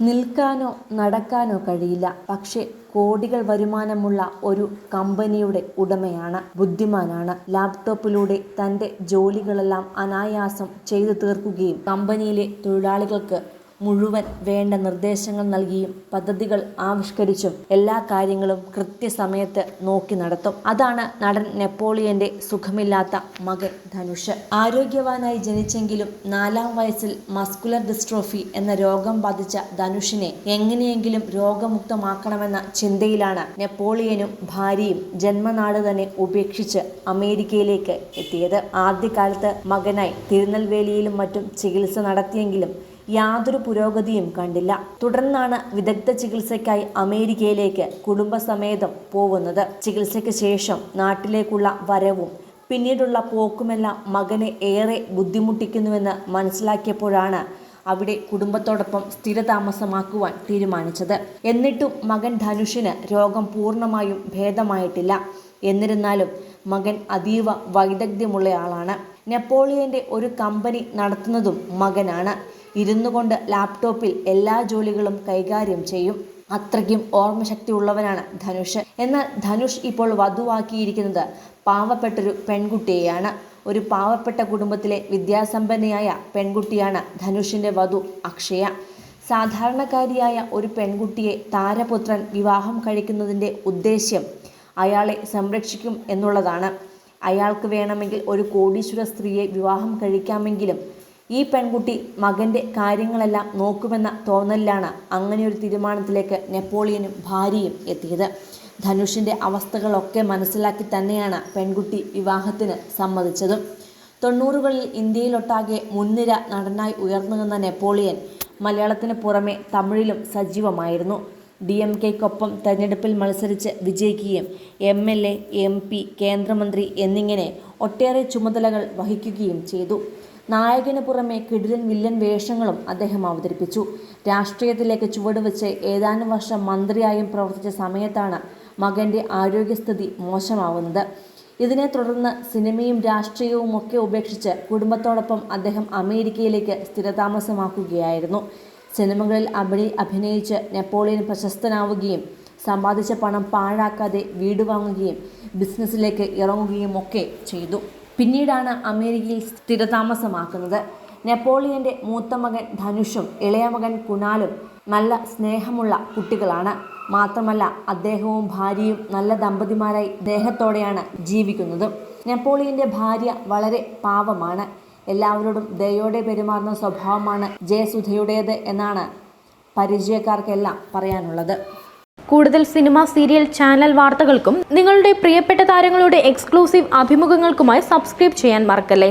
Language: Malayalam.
നിൽക്കാനോ നടക്കാനോ കഴിയില്ല. പക്ഷേ കോടികൾ വരുമാനമുള്ള ഒരു കമ്പനിയുടെ ഉടമയാണ് ബുദ്ധിമാനാണ്. ലാപ്ടോപ്പിലൂടെ തന്റെ ജോലികളെല്ലാം അനായാസം ചെയ്തു തീർക്കുകയും കമ്പനിയിലെ തൊഴിലാളികൾക്ക് മുഴുവൻ വേണ്ട നിർദ്ദേശങ്ങൾ നൽകിയും പദ്ധതികൾ ആവിഷ്കരിച്ചും എല്ലാ കാര്യങ്ങളും കൃത്യസമയത്ത് നോക്കി നടത്തും. അതാണ് നടൻ നെപ്പോളിയന്റെ സുഖമില്ലാത്ത മകൻ ധനുഷ്. ആരോഗ്യവാനായി ജനിച്ചെങ്കിലും നാലാം വയസ്സിൽ മസ്കുലർ ഡിസ്ട്രോഫി എന്ന രോഗം ബാധിച്ച ധനുഷിനെ എങ്ങനെയെങ്കിലും രോഗമുക്തമാക്കണമെന്ന ചിന്തയിലാണ് നെപ്പോളിയനും ഭാര്യയും ജന്മനാട് തന്നെ ഉപേക്ഷിച്ച് അമേരിക്കയിലേക്ക് എത്തിയത്. ആദ്യകാലത്ത് മകനായി തിരുനെൽവേലിയിലും മറ്റും ചികിത്സ നടത്തിയെങ്കിലും യാതൊരു പുരോഗതിയും കണ്ടില്ല. തുടർന്നാണ് വിദഗ്ധ ചികിത്സയ്ക്കായി അമേരിക്കയിലേക്ക് കുടുംബസമേതം പോകുന്നത് ചികിത്സയ്ക്ക് ശേഷം നാട്ടിലേക്കുള്ള വരവും പിന്നീടുള്ള പോക്കുമെല്ലാം മകനെ ഏറെ ബുദ്ധിമുട്ടിക്കുന്നുവെന്ന് മനസ്സിലാക്കിയപ്പോഴാണ് അവിടെ കുടുംബത്തോടൊപ്പം സ്ഥിരതാമസമാക്കുവാൻ തീരുമാനിച്ചത്. എന്നിട്ടും മകൻ ധനുഷിന് രോഗം പൂർണമായും ഭേദമായിട്ടില്ല. എന്നിരുന്നാലും മകൻ അതീവ വൈദഗ്ധ്യമുള്ളയാളാണ് നെപ്പോളിയന്റെ ഒരു കമ്പനി നടത്തുന്നതും മകനാണ്. ഇരുന്നു കൊണ്ട് ലാപ്ടോപ്പിൽ എല്ലാ ജോലികളും കൈകാര്യം ചെയ്യും. അത്രയ്ക്കും ഓർമ്മശക്തി ഉള്ളവനാണ് ധനുഷ്. എന്നാൽ ധനുഷ് ഇപ്പോൾ വധുവാക്കിയിരിക്കുന്നത് പാവപ്പെട്ടൊരു പെൺകുട്ടിയെയാണ്. ഒരു പാവപ്പെട്ട കുടുംബത്തിലെ വിദ്യാസമ്പന്നയായ പെൺകുട്ടിയാണ് ധനുഷിന്റെ വധു അക്ഷയ. സാധാരണക്കാരിയായ ഒരു പെൺകുട്ടിയെ താരപുത്രൻ വിവാഹം കഴിക്കുന്നതിന്റെ ഉദ്ദേശ്യം അയാളെ സംരക്ഷിക്കും എന്നുള്ളതാണ്. അയാൾക്ക് വേണമെങ്കിൽ ഒരു കോടീശ്വര സ്ത്രീയെ വിവാഹം കഴിക്കാമെങ്കിലും ഈ പെൺകുട്ടി മകന്റെ കാര്യങ്ങളെല്ലാം നോക്കുമെന്ന തോന്നലിലാണ് അങ്ങനെയൊരു തീരുമാനത്തിലേക്ക് നെപ്പോളിയനും ഭാര്യയും എത്തിയത്. ധനുഷിന്റെ അവസ്ഥകളൊക്കെ മനസ്സിലാക്കി തന്നെയാണ് പെൺകുട്ടി വിവാഹത്തിന് സമ്മതിച്ചതും. തൊണ്ണൂറുകളിൽ ഇന്ത്യയിലൊട്ടാകെ മുൻനിര നടനായി ഉയർന്നു നിന്ന നെപ്പോളിയൻ മലയാളത്തിന് പുറമെ തമിഴിലും സജീവമായിരുന്നു. ഡി എം കെക്കൊപ്പം തെരഞ്ഞെടുപ്പിൽ മത്സരിച്ച് വിജയിക്കുകയും M L A M P കേന്ദ്രമന്ത്രി എന്നിങ്ങനെ ഒട്ടേറെ ചുമതലകൾ വഹിക്കുകയും ചെയ്തു. നായകന് പുറമെ കിടിലൻ വില്ലൻ വേഷങ്ങളും അദ്ദേഹം അവതരിപ്പിച്ചു. രാഷ്ട്രീയത്തിലേക്ക് ചുവടുവെച്ച് ഏതാനും വർഷം മന്ത്രിയായും പ്രവർത്തിച്ച സമയത്താണ് മകന്റെ ആരോഗ്യസ്ഥിതി മോശമാവുന്നത്. ഇതിനെ തുടർന്ന് സിനിമയും രാഷ്ട്രീയവും ഒക്കെ ഉപേക്ഷിച്ച് കുടുംബത്തോടൊപ്പം അദ്ദേഹം അമേരിക്കയിലേക്ക് സ്ഥിരതാമസമാക്കുകയായിരുന്നു. സിനിമകളിൽ അഭിനയി അഭിനയിച്ച് നെപ്പോളിയൻ പ്രശസ്തനാവുകയും സമ്പാദിച്ച പണം പാഴാക്കാതെ വീട് വാങ്ങുകയും ബിസിനസ്സിലേക്ക് ഇറങ്ങുകയും ഒക്കെ ചെയ്തു. പിന്നീടാണ് അമേരിക്കയിൽ സ്ഥിരതാമസമാക്കുന്നത്. നെപ്പോളിയന്റെ മൂത്ത മകൻ ധനുഷും ഇളയ മകൻ കുണാലും നല്ല സ്നേഹമുള്ള കുട്ടികളാണ്. മാത്രമല്ല അദ്ദേഹവും ഭാര്യയും നല്ല ദമ്പതിമാരായി ദേഹത്തോടെയാണ് ജീവിക്കുന്നത്. നെപ്പോളിയന്റെ ഭാര്യ വളരെ പാവമാണ്. എല്ലാവരോടും ദയോടെ പെരുമാറുന്ന സ്വഭാവമാണ് ജയസുധയുടേത് എന്നാണ് പരിചയക്കാർക്കെല്ലാം പറയാനുള്ളത്. കൂടുതൽ സിനിമ സീരിയൽ ചാനൽ വാർത്തകൾക്കും നിങ്ങളുടെ പ്രിയപ്പെട്ട താരങ്ങളുടെ എക്സ്ക്ലൂസീവ് അഭിമുഖങ്ങൾക്കുമായി സബ്സ്ക്രൈബ് ചെയ്യാൻ മറക്കല്ലേ?